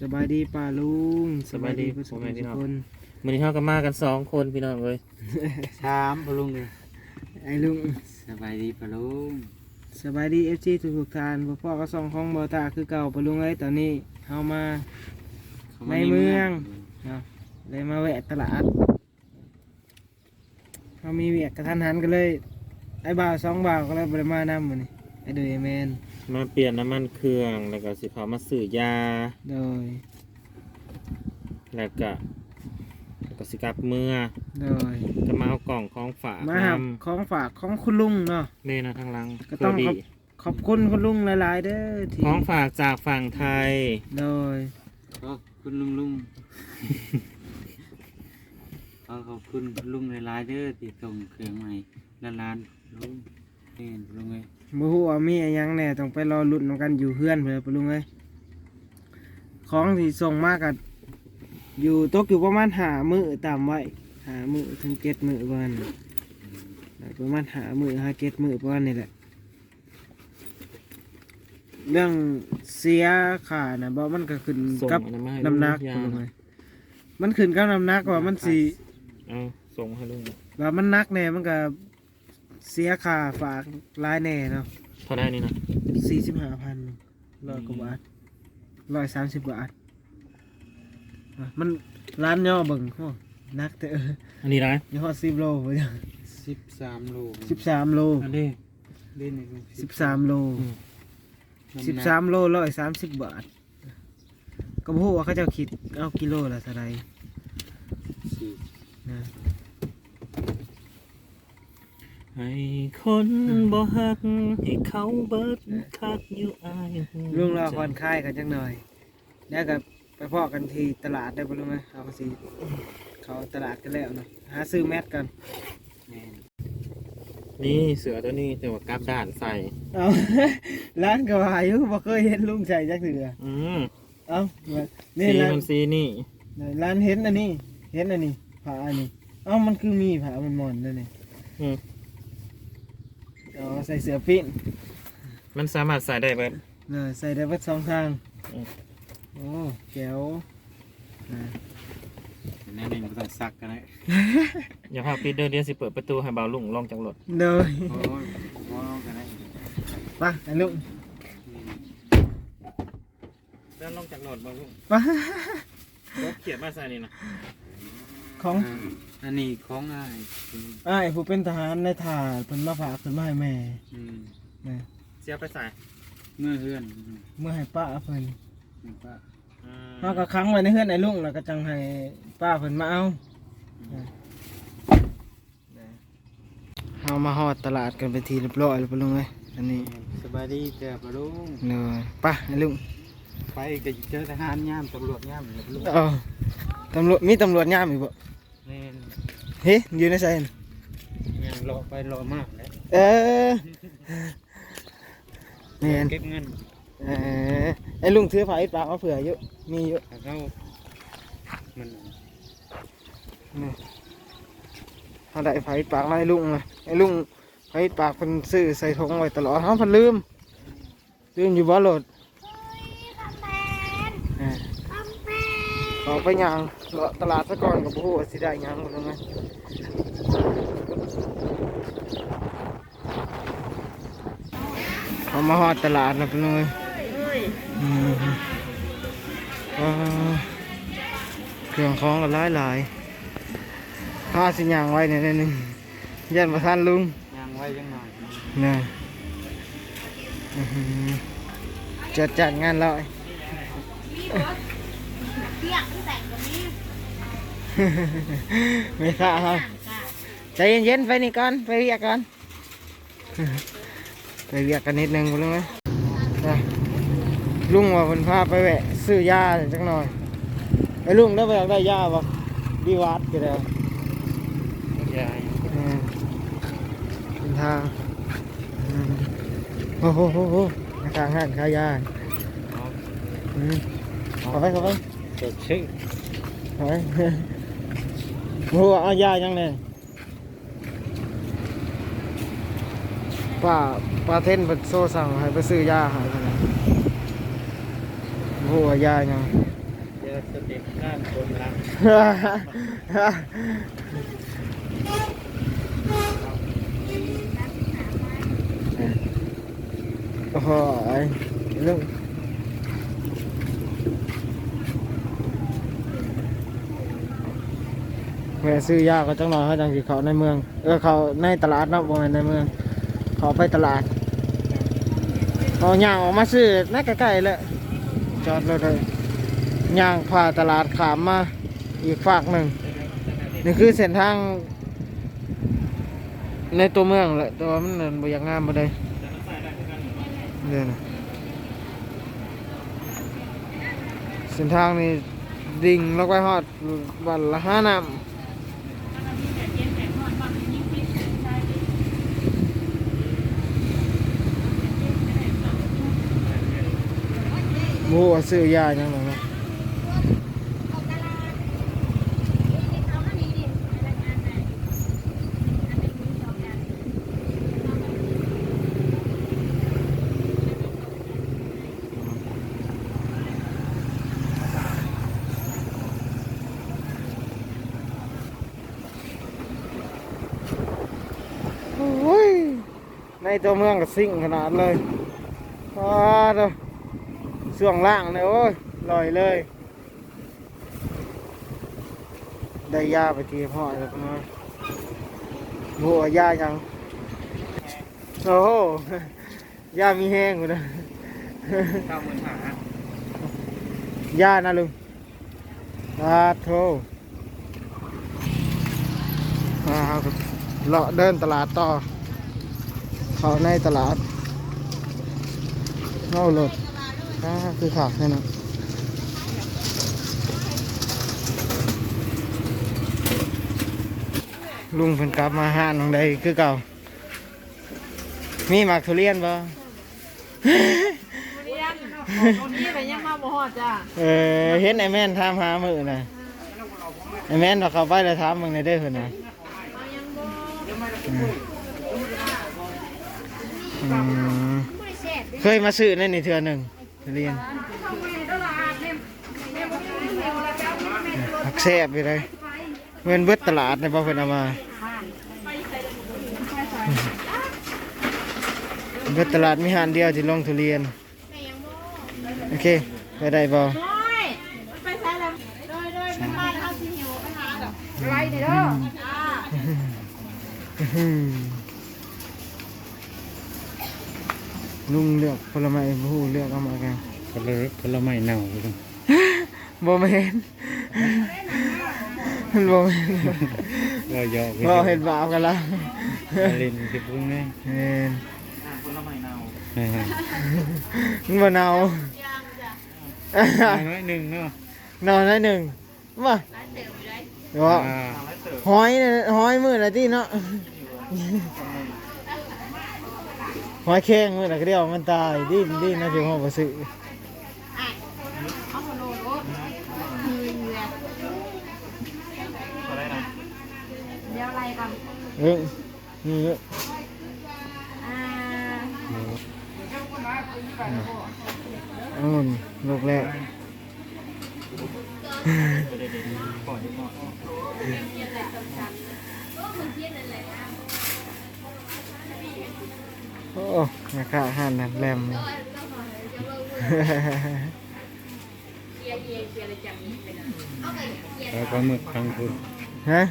สบายดีป่าลุงสบายดีผู้พ่อแม่พี่น้อง ทุกคนมื้อนี้เฮาก็มากันสองคนพี่น้องเอ้ยสามพะลุงเลยไอ้ลุงสบายดีพะลุงสบายดีเอฟซีทุกทุกๆท่านพ่อพ่อก็ส่องของบอตาคือเก่าป่าลุงเอ้ยตอนนี้เฮามา ข้าในเมือง เลยมาแวะตลาดเฮามีเวียกกระทันหันกันเลยไอ้บ่าวสองบ่าวก็เลยบริมานำมื้อนี้ไอ้ โดยแมนมาเปลี่ยนน้ำมันเครื่องแล้วก็สิเขามาซื้อยา โดย แล้วก็แล้วก็สิกลับเมื่อโดย จะมาเอากล่องของฝากมาหาของฝากของคุณลุงเนาะ เมนะทางหลังก็ต้องเพื่ขอบดีขอบคุณคุณลุงหลาย ๆ เด้อที่ของฝากจากฝั่งไทย โดย ขอบคุณลุงลุง ขอขอบคุณลุงหลายๆเด้อที่ส่งเครื่องใหม่ละล้านลุงเห็นลุงเลย บ่ฮู้ว่ามีอะไรยังแหน่ต้องไปรอลุ้นนำกันอยู่เฮือนเพิ่นปะลุงเอ้ยของที่ส่งมาก็อยู่ตกอยู่ประมาณหามื้อตามไว้หามื้อถึงเจ็ดมื้อประมาณนั้นได้ประมาณหามื้อหาเจ็ดมื้อประมาณนี้แหละ เรื่องเสียค่านะบ่มันก็ขึ้นส่งกับอันนั้นมาให้น้ำหนักยาปะลุงเอ้ยมันขึ้นกับน้ำหนักว่ามันสิเอาส่งให้ลุง ว่ามันหนักแน่มันก็ เสียค่าฝากหลายแน่เนาะเท่าได้นี่นะสี่สิบห้าพันร้อยกว่าบาทร้อยสามสิบบาทอะมันร้านย่อเบิ่งโอ้นักแต่เอออันนี้ได้ยี่ห้อสิบโลบ่สิบสามโลสิบสามโลอันนี้เล่นอีกสิบสามโลอืมสิบสามโลร้อยสามสิบบาท ก็บ่ฮู้ว่าเขาเจะคิดเอากิโลละเท่าไหรสี่นะ ให้คนบ่ฮักให้เขาเบิดคักอยู่อายหูลุงรอผ่อนคลายกันจังหน่อย แล้วก็ไปพอกันที่ตลาดได้ปะลุงไหมเอาสิเขาตลาดกันแล้วเนาะหาซื้อแมสกันแม่นนี่เสือตัวนี้แต่ว่ากลับด้านใส่เอาร้านก็ว่าอยู่บ่เคยเห็นลุงใส่จักเถืออืมเอ้านี่สีร้านมันสีนี่ร้านเห็นอันนี้ เห็นอันนี้ผ้าอันนี้เอ้ามันคือมีผ้ามันหมอนนั่นนี่ อืมอ๋อใส่เสื้อปิ้นมันสามารถใส่ได้เบิดเนอใส่ได้เบิดสองทางอืมโอ้แก้วอ่าแน่นอนก็ต้องซักกันเลยอย่าพาปิดเด้อเดี๋ยวสิเปิดประตูให้บ่าวลุงลงจากรถเดยโอ้ยว้าวกันเลยไปไอ้ลุงเดินลงจากรถบ่าวลุงไปรถเขียนมาใส่นี่นะของ อ่าอันนี้ของง่ายอืมอ้ายผู้เป็นทหารในถ่าเพิ่นมาฝากเพิ่นมาให้แม่อืมนะเสียไปใส่เมื่อเฮือนเมื่อให้ป้าเพิ่นอืมป้าอืมเฮาก็ค้างไว้ในเฮือนไอ้ลุงแล้วก็จังให้ป้าเพิ่นมาเอาเฮามาฮอดตลาดกันไปนทีเรียบร้อยแล้วปะลุงเอ้ยอันนี้สบายดีเจ้าพะลุงเนยไปไอ้ลุง ไปก็เจอทหารย่ามตำรวจย่ามเลยพะลุงเออตำรวจมีตำรวจย่ามอีกบ่ แม่นเฮ้ยอยู่ในไซนย่างรอไปรอมากแล้วเออแม่นเก็บเงินเออไอ้ลุงถือผ้าไอ้ปากมาเผื่อเยอะมีเยอะแล้วเขามันเอาได้ผ้าไอ้ปากมาให้ลุงเลยไอ้ลุงผ้าไอ้ปากเพิ่นซื้อใส่ถุงไว้ตลอดเฮาเพิ่นลืมลืมอยู่บ่โหลดเออ ออกไปย่างเลาะตลาดซะก่อนก็บ่ฮู้ว่าสิได้หยังบ่รู้ไงเอามาฮอดตลาดแล้วเพิ่นเลยอืมอ่าเครื่องของก็หลายหลายๆผ้าสิย่างไว้เนี่ยนิดนึงยันประทานลุงย่างไว้ยังหน่อยนะอื้อหือจัดจัดงานแล้ว เปียกที่แต่งตัวนี้ ไม่ค่ะครับใจเย็นๆไปนี่ก่อนไปเรียกก่อนไปเรียกกันนิดนึงลุงไหมไปลุงว่าเพิ่นพาไปแวะซื้อยาจักหน่อยไอ้ลุงได้ไปอยากได้ยาบ่ดีวัดก็ได้ยายอืมเป็นทางอืมโอ้โหโหโหทางห้างขายยาอืมเข้าไปเข้าไปจดชื่อเข้าไป โอ้โหเอายายังเนี่ยป้าป้าเทนเปิดโซ่สั่งให้ไปซื้อยาใหายไปนะอืโหยาหยังเดี๋ยวสเต็ปด้านบนหลังโอ้โหไอ้เรื่อง แม่ซื้อยาก็จังหน่อยเขาจังสิเขาในเมือง เออเขาในตลาดเนาะบ่แม่นในเมือง เขาไปตลาดเขาย่างออกมาซื้อนักใกล้ๆเลยจอดรถเลยย่างผ่าตลาดขามมาอีกฝากหนึ่งนี่คือเส้นทาง ในตัวเมืองแหละแต่ว่ามันนั่นบ่อยากงามบ่ได้เดี๋ยนะเส้นทางนี่ดิ่งลงไปฮอดวันละห้าน้ำ หมูว่าซื้อยาหยังหรนะในตัวเมืองก็สิ่งขนาดเลยอ้าเด้อ ช่วงล่างเนี่ยโอ้ยลอยเลย ได้ยาไปทีพ่อแล้วนะหมูว่ายายังโอ้โหยามีแห้งกูนะเข้ามือหายานะลุงอาโทอ่าเลาะเดินตลาดต่อ เขาในตลาดเข้ารถ อ่าคือขาดแค่นั้นลุงเพิ่นกลับมาห้านของใดคือเก่า มีหมากทุเรียนบ่นี่ไปยังมาบ่ฮอดจ้าเออเห็นไอ้แม่นถามหามือน่ะไอ้แม่นเราเข้าไปแล้วถามมึงในอยเด้อเพิ่นน่ะอืมเคยมาซื้อในนี่เทื่อหนึ่งทุ เรียนหักแซ่บไปเลยเงินเบิดตลาดในบ่เพิ่นเอามาเบิดตลาดมีหานเดียวที่ลงทุเรียน โอเค ไปได้บ่น้อยไปใส่แล้วโดยโดยเป็นมาแล้วเอาสิหิวไปหาดอกไรเด้ออ่า อื้อหือ ลุงเลือกผลไม้ผู้เลือกเอามากันก็เลยผลไม้เน่าอยู่ตรงโบแมนโบแมนเราเยอะบ่เห็นบาปกันละเล่นสิพุ่งแน่เห็นผลไม้เน่ามันบ่เนาน้อยหนึ่งเนาะเนาได้หนึ่งมาเดี๋ยวอ่าหอยเนี่ยหอยมือละที่เนาะ หอยแข้งมือละก็เดียวมันตายดิ้นดิ้นนะที่ห้องบ่ซื้อเอาหัวโลโลคือเรืออะไรนะเดี๋ยวอะไรก่อนเอ้ยนี่เอ้ยอ่าองุ่นลูกแรก โอ้ราคาอาหานั่นแรมขายปลาหมึกทางคุณฮะ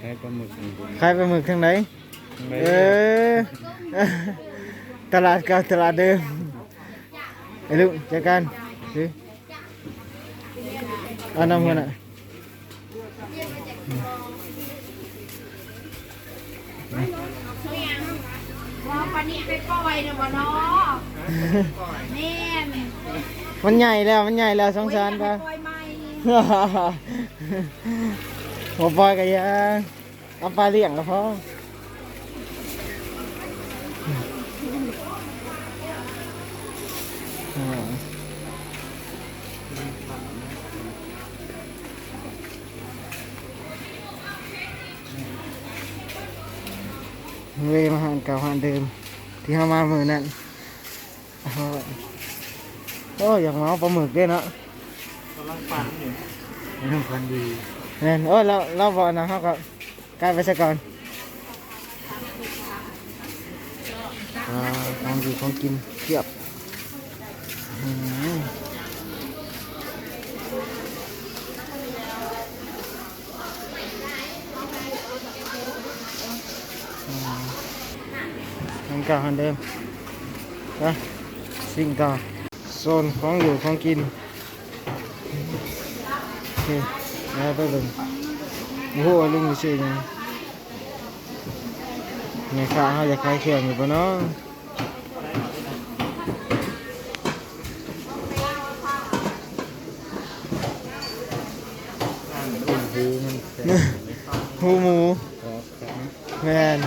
ขายปลาหมึกทางคุณขายปลาหมึกข้างไหนเออตลาดเก่าตลาดเดิมไอ้ลูกจัดการดิเอาน้ำกันอะ ว่าปานนี้ไปปล่อยเนี่ยบ่เนาะแม่นมันใหญ่แล้วมันใหญ่แล้วสงสารปะปล่อยใหม่หัวปล่อยกันยังเอาปลาเลี้ยงก็พออ่ เวมาหารเก่าหารเดิม ที่เข้ามามือนั่นโอ้ยอ้ยอยากเมาปลาหมึกด้วยเนาะำลังปั่นอยู่เรื่องคนดีแม่นโอ้เราเราบอกนะเขาก็กลายไปซะก่อนอ่าของดีของกินเกียบอืมอืม อันเก่าอันเดิมนะสิ่งต่อโซนของอยู่ของกินโอเคแล้วไปเบิ่งโอ้โหลุงชื่อยังไงข้าเขากขายเครื่องอยู่ปะเนาะ เป็นหูมันแสบ หูหมู ครับครับ แมน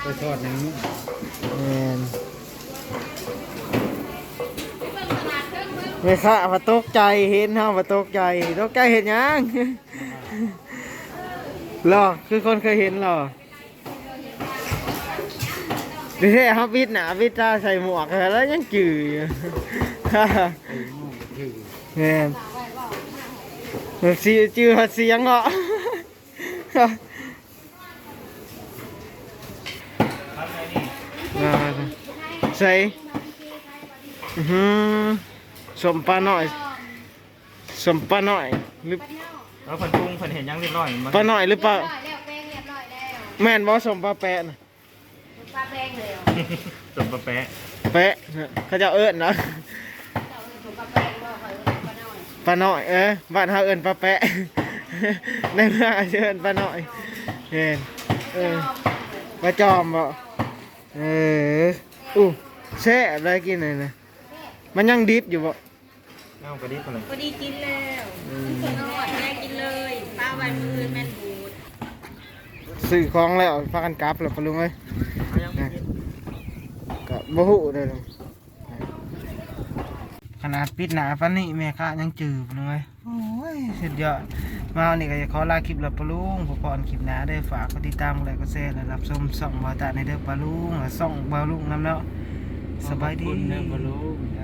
ไปทอดอย่างนี้ แม นไม่ค่ะมาตกใจเห็นเฮามาตกใจตกใจเห็นยังหรอคือคนเคยเห็นหรอดิเท่เขาบิดหนาบิดตาใส่หมวกแล้วยังจืดอยู่ไอ้หมูถือแม่นแบบสีจืดเสียงเหรอ ครับไอ้นี่ มา ใส่อื้อหือสมปลาหน่อย สมปลาหน่อยหรือแล้วคนปรุงคนเห็นยังเรียบร้อยมันปลาหน่อยหรือปลาร้อยแล้วแป้งเรียบร้อยแล้วแม่นบ่สมปลาแปะน่ะปลาแป้งเลยสมปะแปะแปะน่ะเขาจะเอิ้นเนาะเจ้าเอิ้นถูกปลาแป้งว่าเขาเอิ้นปลาน้อยปลาหน่อยเอ้ยบ้านเฮาเอิ้นปลาแปะในเมืองอาจจะเอิ้นปลาหน่อยเห็นเออปลาจอมบ่ เอออู้แซ่บเลยกินเลยนะมันยังดิบอยู่บ่เอากระดิ่งคนเลยพอดีกินแล้วส่วนนอดแม่กินเลยปลาวันมือแม่นบูดซื้อของแล้วพากันกลับแล้วปะลุงเอ้ยเอายังไม่กินก็บ่ฮู้เด้อลุงขนาดปิดหน้าปานนี้แม่ค้ายังจืดปะลุงเอ้ยโอ้ยสุดยอด มาวันนี้ก็จะขอลาคลิปลับปะลุงพอก่อนคลิปหน้าได้ฝากกดติดตามกดไลค์กดแชร์และรับชมส่องบาวตาในเด้อปะลุงและส่องบาวลุงนำเนาะสบายดี ขอบคุณเด้อบ่รู้อ่า